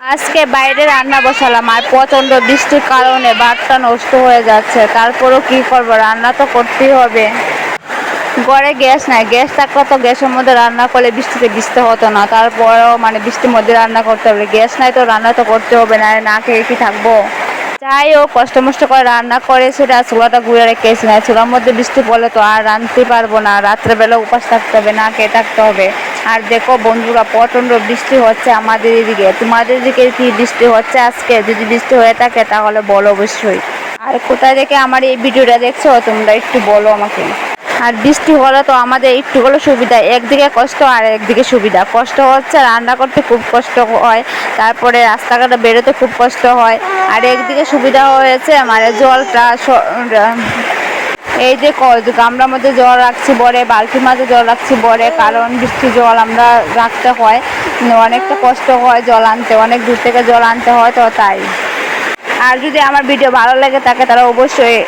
আজকে বাইরে রান্না বসালাম আর প্রচণ্ড বৃষ্টির কারণে ভাতটা নষ্ট হয়ে যাচ্ছে। তারপরও কি করব? রান্না তো করতেই হবে। ঘরে গ্যাস নাই। গ্যাস থাকলে তো গ্যাসের মধ্যে রান্না করলে বৃষ্টিতে বৃষ্টি হতো না। তারপরেও মানে বৃষ্টির মধ্যে রান্না করতে হবে। গ্যাস নাই তো রান্না তো করতে হবে না। না খেয়ে কি থাকব? যাই হোক কষ্ট মষ্ট করে রান্না করে সেটা চুলাটা ঘুরে রেখেছি না চুলার মধ্যে বৃষ্টি পড়লে তো আর রাঁধতে পারব না, রাত্রেবেলা উপাস থাকতে হবে, না খেয়ে থাকতে হবে। আর দেখো বন্ধুরা, প্রচণ্ড বৃষ্টি হচ্ছে আমাদের এদিকে। তোমাদের দিকে কি বৃষ্টি হচ্ছে আজকে? যদি বৃষ্টি হয়ে থাকে, তাহলে বলো অবশ্যই। আর কোথায় থেকে আমার এই ভিডিওটা দেখছ, তোমরা একটু বলো আমাকে। আর বৃষ্টি হলে তো আমাদের একটু হলো সুবিধা, একদিকে কষ্ট আর একদিকে সুবিধা। কষ্ট হচ্ছে, রান্না করতে খুব কষ্ট হয়, তারপরে রাস্তাঘাটে বেরোতে খুব কষ্ট হয়। আর একদিকে সুবিধা হয়েছে মানে জলটা এই যে গামলার মধ্যে জল রাখছি বরে, বালতির মাঝে জল রাখছি বরে, কারণ বৃষ্টির জল আমরা রাখতে হয়। অনেকটা কষ্ট হয় জল আনতে, অনেক দূর থেকে জল আনতে হয় তো তাই। আর যদি আমার ভিডিও ভালো লাগে থাকে তাহলে অবশ্যই